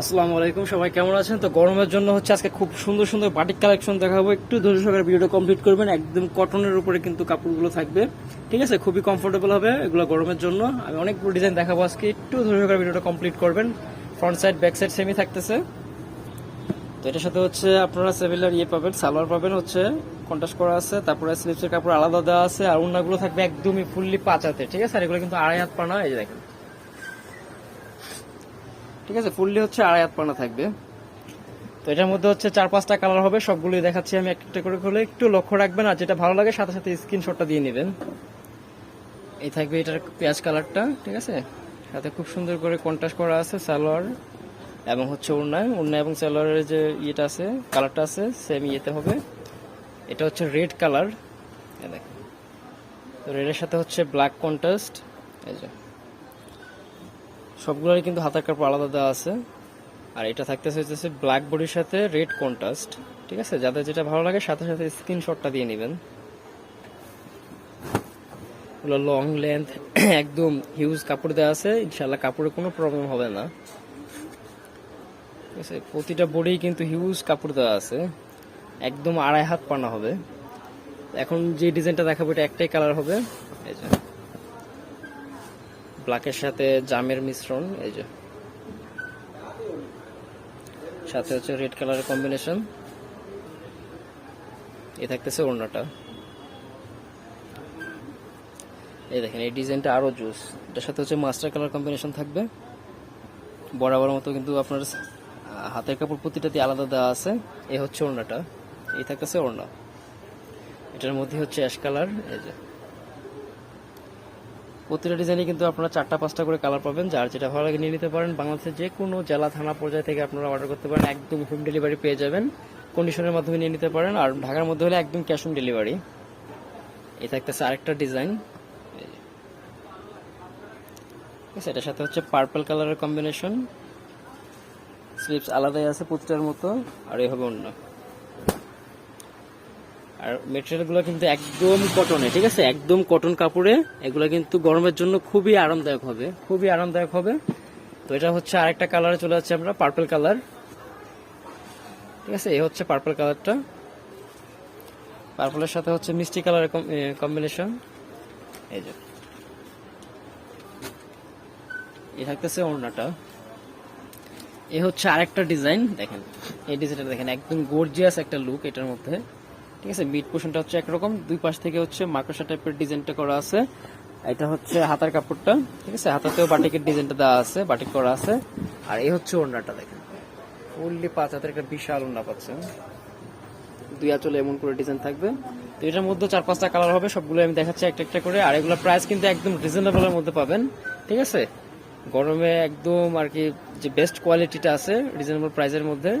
আসসালামু আলাইকুম, সবাই কেমন আছেন? তো গরমের জন্য হচ্ছে আজকে খুব সুন্দর সুন্দর বাটিক কালেকশন দেখাবো। একটু ধৈর্য সহকারে ভিডিওটা কমপ্লিট করবেন, একদম কটনের উপরে কিন্তু কাপড়গুলো থাকবে। ঠিক আছে? খুবই কমফোর্টেবল হবে এগুলো গরমের জন্য। আমি অনেকগুলো ডিজাইন দেখাবো আজকে, একটু ধৈর্য সহকারে ভিডিওটা কমপ্লিট করবেন। ফ্রন্ট সাইড ব্যাক সাইড সেমই থাকতেছে। তো এটার সাথে হচ্ছে আপনারা সেভিলার ইয়ে পাবেন, সালোয়ার পাবেন হচ্ছে কন্টাস্ট করা আছে, তারপরে স্লিপসের কাপড় আলাদা দেওয়া আছে, আর অন্যগুলো থাকবে একদমই ফুললি পাঁচাতে। ঠিক আছে? আর এগুলো কিন্তু আড়াই হাত পানা, এই যে দেখেন। ঠিক আছে ফুললি হচ্ছে আড়াই হাত পানা থাকবে। তো এটার মধ্যে হচ্ছে চার পাঁচটা কালার হবে, সবগুলোই দেখাচ্ছি আমি একটা করে খুলে। একটু লক্ষ্য রাখবেন আর যেটা ভালো লাগে সাথে সাথে স্ক্রিনশটটা দিয়ে নেবেন। এই থাকবে এটার পেঁয়াজ কালারটা ঠিক আছে? সাথে খুব সুন্দর করে কন্ট্রাস্ট করা আছে সালোয়ার এবং হচ্ছে ওড়নায় ওড়না এবং সালোয়ারের যে ইয়েটা আছে কালারটা আছে সেম ইয়েতে হবে। এটা হচ্ছে রেড কালার দেখেন। তো রেডের সাথে হচ্ছে ব্ল্যাক কন্ট্রাস্ট এই যে। সবগুলোরই কিন্তু হাতার কাপড় আলাদা দেওয়া আছে। আর এটা থাকতেছে হচ্ছে ব্ল্যাক বডির সাথে রেড কন্ট্রাস্ট ঠিক আছে? যাদের যেটা ভালো লাগে সাথে সাথে স্ক্রিনশটটা দিয়ে নেবেন। এগুলো লং লেন্থ একদম হিউজ কাপড় দেওয়া আছে। ইনশাল্লাহ কাপড়ের কোনো প্রবলেম হবে না। ঠিক আছে? প্রতিটা বডি কিন্তু হিউজ কাপড় দেওয়া আছে। একদম আড়াই হাত পানা হবে। এখন যে ডিজাইনটা দেখাবো, এটা একটাই কালার হবে। এই ব্ল্যাকের সাথে জামের মিশ্রণ, এই যে। সাথে হচ্ছে রেড কালারের কম্বিনেশন। এ থাকতেছে ওড়নাটা। এই দেখেন, এই ডিজাইনটা আরও জুস। এটার সাথে হচ্ছে মাস্টার কালার কম্বিনেশন থাকবে। বরাবর মতো কিন্তু আপনার হাতের কাপড় প্রতিটাতে আলাদা দেওয়া আছে। এই হচ্ছে ওড়নাটা। এই থাকতেছে ওড়না। এটার মধ্যে হচ্ছে অ্যাশ কালার, এই যে। প্রতিটা ডিজাইনে কিন্তু আপনারা চারটা, পাঁচটা করে কালার পাবেন। যার যেটা ভালো লাগে নিয়ে নিতে পারেন। বাংলাদেশের যে কোনো জেলা, থানা পর্যায়ে থেকে আপনারা অর্ডার করতে পারেন। একদম হোম ডেলিভারি পেয়ে যাবেন। কন্ডিশনের মাধ্যমে নিয়ে নিতে পারেন। আর ঢাকার মধ্যে হলে একদম ক্যাশ অন ডেলিভারি এই থাকতেছে আরেকটা ডিজাইন এটার সাথে হচ্ছে পার্পল কালারের কম্বিনেশন স্লিপস আলাদাই আছে প্রতিটার মতো। আর এই হবে অন্য। আর মেটেরিয়ালগুলো কিন্তু একদম কটনে ঠিক আছে? একদম কটন কাপড়ে। এগুলো কিন্তু গরমের জন্য খুবই আরামদায়ক হবে, খুবই আরামদায়ক হবে। তো এটা হচ্ছে আরেকটা কালারে চলে যাচ্ছে আমরা পার্পল কালার ঠিক আছে? এ হচ্ছে পার্পল কালারটা পার্পলের সাথে হচ্ছে মিষ্টি কালারের কম্বিনেশন এই যে। এই থাকতেছে ওড়নাটা। এ হচ্ছে আরেকটা ডিজাইন দেখেন। এই ডিজাইনটা দেখেন, একদম গর্জিয়াস একটা লুক এটার মধ্যে। ঠিক আছে মিড পোর্শনটা হচ্ছে একরকম। দুই পাশ থেকে হচ্ছে মাকড়সা টাইপের ডিজাইনটা করা আছে। এটা হচ্ছে হাতার কাপড়টা, ঠিক আছে? হাতাতেও বাটিকের ডিজাইনটা দেওয়া আছে, বাটিক করা আছে। আর এই হচ্ছে ওড়নাটা দেখেন। ফুললি পাঁচ হাতের একটা বিশাল ওড়না পাচ্ছেন। দুই আঁচলে এমন করে ডিজাইন থাকবে। তো এটার মধ্যে চার পাঁচটা কালার হবে সবগুলো আমি দেখাচ্ছি একটা একটা করে। আর এগুলো প্রাইস কিন্তু একদম রিজনেবলের মধ্যে পাবেন, ঠিক আছে? গরমে একদম আর কি যে বেস্ট কোয়ালিটিটা আছে রিজনেবল প্রাইসের মধ্যে।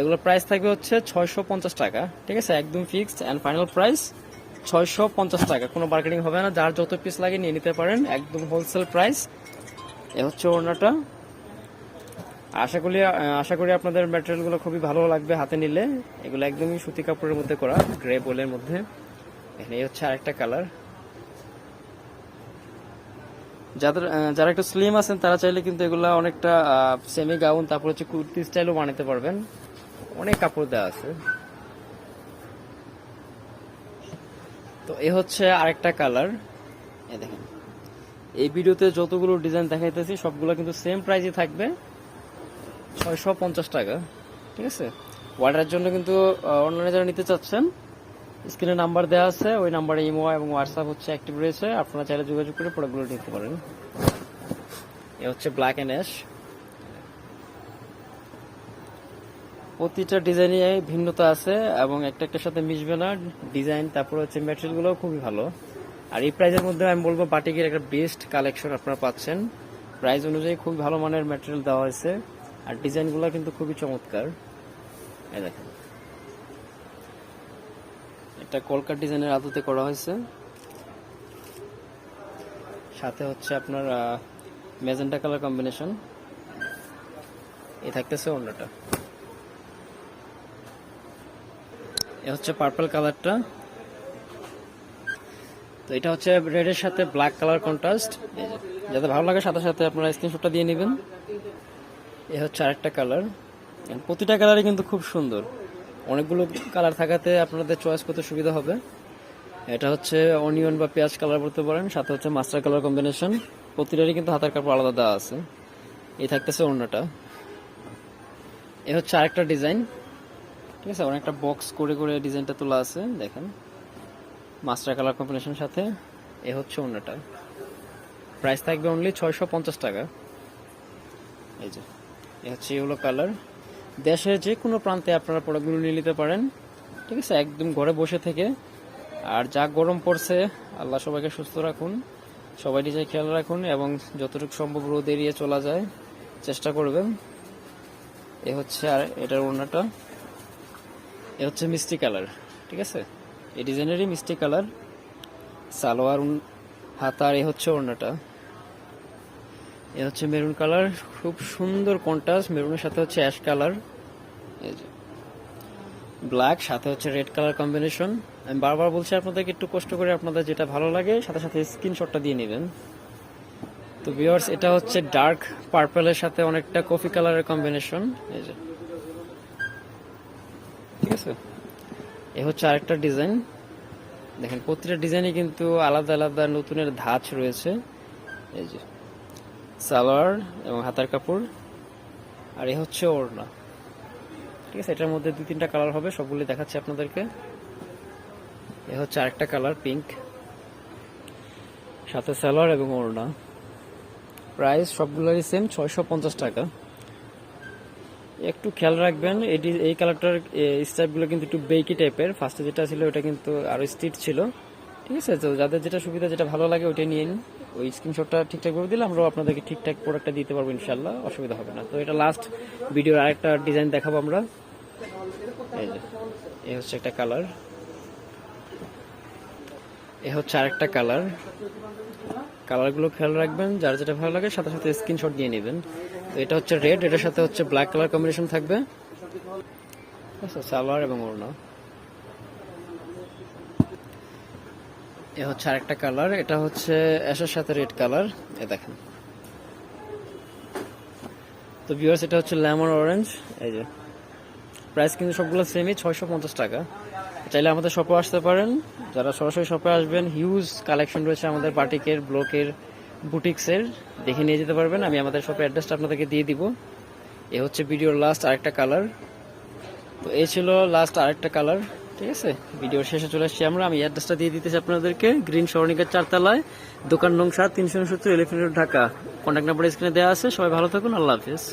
এগুলো প্রাইস থাকবে হচ্ছে ছয়শো পঞ্চাশ টাকা, ঠিক আছে? একদম ফিক্সড অ্যান্ড ফাইনাল প্রাইস ছয়শো পঞ্চাশ টাকা। কোনো মার্কেটিং হবে না, যার যত পিস লাগে নিয়ে নিতে পারেন, একদম হোলসেল প্রাইস এ হচ্ছে ওড়নাটা। আশা করি আশা করি আপনাদের ম্যাটেরিয়ালগুলো খুবই ভালো লাগবে হাতে নিলে। এগুলো একদমই সুতি কাপড়ের মধ্যে করা গ্রে বোলের মধ্যে। এখানে হচ্ছে আরেকটা কালার যাদের, যারা একটু স্লিম আছেন, তারা চাইলে কিন্তু এগুলা অনেকটা সেমি গাউন তারপর হচ্ছে কুর্তি স্টাইলও বানাতে পারবেন। অনেক কাপড় দেওয়া আছে। তো এ হচ্ছে আরেকটা কালার। এ দেখেন। এই ভিডিওতে যতগুলো ডিজাইন দেখাইতেছি, সবগুলো কিন্তু সেম প্রাইসই থাকবে। ছয়শো পঞ্চাশ টাকা, ঠিক আছে? অর্ডারের জন্য কিন্তু অনলাইনে যারা নিতে চাচ্ছেন স্ক্রিনে নাম্বার দেওয়া আছে, ওই নাম্বারে ইমো এবং হোয়াটসঅ্যাপ হচ্ছে অ্যাক্টিভ রয়েছে। আপনারা চাইলে যোগাযোগ করে প্রোডাক্টগুলো নিতে পারেন। এ হচ্ছে ব্ল্যাক অ্যান্ড অ্যাশ প্রতিটা ডিজাইনে ভিন্নতা আছে এবং একটা একটার সাথে মিশবে না। ডিজাইন, তারপর হচ্ছে ম্যাটেরিয়ালগুলো খুবই ভালো। আর এই প্রাইজের মধ্যে আমি বলব বাটিকের একটা বেস্ট কালেকশন আপনারা পাচ্ছেন। প্রাইস অনুযায়ী খুবই ভালো মানের ম্যাটেরিয়াল দেওয়া হয়েছে। আর ডিজাইনগুলো কিন্তু খুবই চমৎকার। দেখেন। এটা কলকার ডিজাইনের আদতে করা হয়েছে। সাথে হচ্ছে আপনার মেজেন্টা কালার কম্বিনেশন এ থাকতেছে অন্যটা। এ হচ্ছে পার্পল কালারটা তো এটা হচ্ছে রেডের সাথে ব্ল্যাক কালার কন্ট্রাস্ট যাতে ভালো লাগে, সাথে সাথে আপনারা স্ক্রিনশটটা দিয়ে নেবেন। এ হচ্ছে আরেকটা কালার প্রতিটা কালারই কিন্তু খুব সুন্দর। অনেকগুলো কালার থাকাতে আপনাদের চয়েস করতে সুবিধা হবে। এটা হচ্ছে অনিয়ন বা পেঁয়াজ কালার বলতে পারেন, সাথে হচ্ছে মাস্টার কালার কম্বিনেশন প্রতিটারই কিন্তু হাতের কাপড় আলাদা দেওয়া আছে। এই থাকতেছে অন্যটা। এ হচ্ছে আরেকটা ডিজাইন ঠিক আছে, অনেকটা বক্স করে করে ডিজাইনটা তোলা আছে, দেখেন। মাস্টার কালার কম্বিনেশন সাথে এ হচ্ছে অন্যটা। প্রাইস থাকবে অনলি ছয়শো পঞ্চাশ টাকা। এই যে, এ হচ্ছে এগুলো কালার দেশের যে কোনো প্রান্তে আপনারা প্রোডাক্টগুলো নিয়ে নিতে পারেন। ঠিক আছে, একদম ঘরে বসে থেকে। আর যা গরম পড়ছে, আল্লাহ সবাইকে সুস্থ রাখুন, সবাই নিজে খেয়াল রাখুন এবং যতটুকু সম্ভব রোদ এড়িয়ে চলা যায়, চেষ্টা করবেন। এ হচ্ছে আর এটার ওড়নাটা। এ হচ্ছে মিষ্টি কালার, ঠিক আছে? এই ডিজাইনেরই মিষ্টি কালার। সালোয়ার উন- হাতা আর এ হচ্ছে ওড়নাটা। এ হচ্ছে মেরুন কালার, খুব সুন্দর কন্ট্রাস্ট মেরুনের সাথে হচ্ছে অ্যাশ কালার এই যে। ব্ল্যাক সাথে হচ্ছে রেড কালার কম্বিনেশন আমি বারবার বলছি আপনাদেরকে একটু কষ্ট করে আপনাদের যেটা ভালো লাগে, সাথে সাথে স্ক্রিনশটটা দিয়ে নেবেন। তো ভিউয়ার্স এটা হচ্ছে ডার্ক পার্পলের সাথে অনেকটা কফি কালারের কম্বিনেশন এই যে। ঠিক আছে? এ হচ্ছে আরেকটা ডিজাইন দেখেন, প্রতিটা ডিজাইনে কিন্তু আলাদা আলাদা নতুনের ধাঁচ রয়েছে। এই যে, সালোয়ার এবং হাতার কাপড়। আর এ হচ্ছে ওড়না। ঠিক আছে, এটার মধ্যে দুই তিনটা কালার হবে সবগুলি দেখাচ্ছি আপনাদেরকে। এ হচ্ছে আরেকটা কালার পিঙ্ক সাথে সালোয়ার এবং ওড়না। প্রাইস সবগুলোরই সেম ছয়শো পঞ্চাশ টাকা। একটু খেয়াল রাখবেন, এটি, এই কালারটার স্টাইপগুলো কিন্তু একটু বেকি টাইপের ফার্স্টে যেটা ছিল, ওটা কিন্তু আরও স্ট্রিট ছিল। ঠিক আছে? তো যাদের যেটা সুবিধা, যেটা ভালো লাগে ওইটাই নিয়ে নিন। ওই স্ক্রিনশটটা ঠিকঠাক করে দিলে আমরাও আপনাদেরকে ঠিকঠাক প্রোডাক্টটা দিতে পারব ইনশাল্লাহ অসুবিধা হবে না। তো এটা লাস্ট ভিডিওর আরেকটা ডিজাইন দেখাবো আমরা। এই এই হচ্ছে একটা কালার এ হচ্ছে আরেকটা কালার কালারগুলো খেয়াল রাখবেন। যার যেটা ভালো লাগে, সাথে সাথে স্ক্রিনশট দিয়ে নেবেন। এটা হচ্ছে রেড এটার সাথে হচ্ছে ব্ল্যাক কালার কম্বিনেশন থাকবে। সালোয়ার এবং ওড়না। এ হচ্ছে আরেকটা কালার এটা হচ্ছে অ্যাশের সাথে রেড কালার এ দেখেন। তো ভিউয়ার্স এটা হচ্ছে লেমন অরেঞ্জ এই যে। প্রাইস কিন্তু সবগুলো সেমই ছয়শো পঞ্চাশ টাকা। চাইলে আমাদের শপে আসতে পারেন। যারা সরাসরি শপে আসবেন হিউজ কালেকশন রয়েছে আমাদের বাটিকের ব্লকের বুটিক্সের, দেখে নিয়ে যেতে পারবেন। আমি আমাদের শপের অ্যাড্রেসটা আপনাদেরকে দিয়ে দিব। এ হচ্ছে ভিডিওর লাস্ট আরেকটা কালার তো এই ছিল লাস্ট আরেকটা কালার ঠিক আছে? ভিডিওর শেষে চলে আসছি আমরা। আমি অ্যাড্রেসটা দিয়ে দিতেছি আপনাদেরকে। গ্রিন সরণিকার চারতলায়, দোকান নং সাত, তিনশো উনসত্তর এলিফেন্ট ঢাকা। কন্ট্যাক্ট নাম্বার স্ক্রিনে দেওয়া আছে। সবাই ভালো থাকুন। আল্লাহ হাফিজ।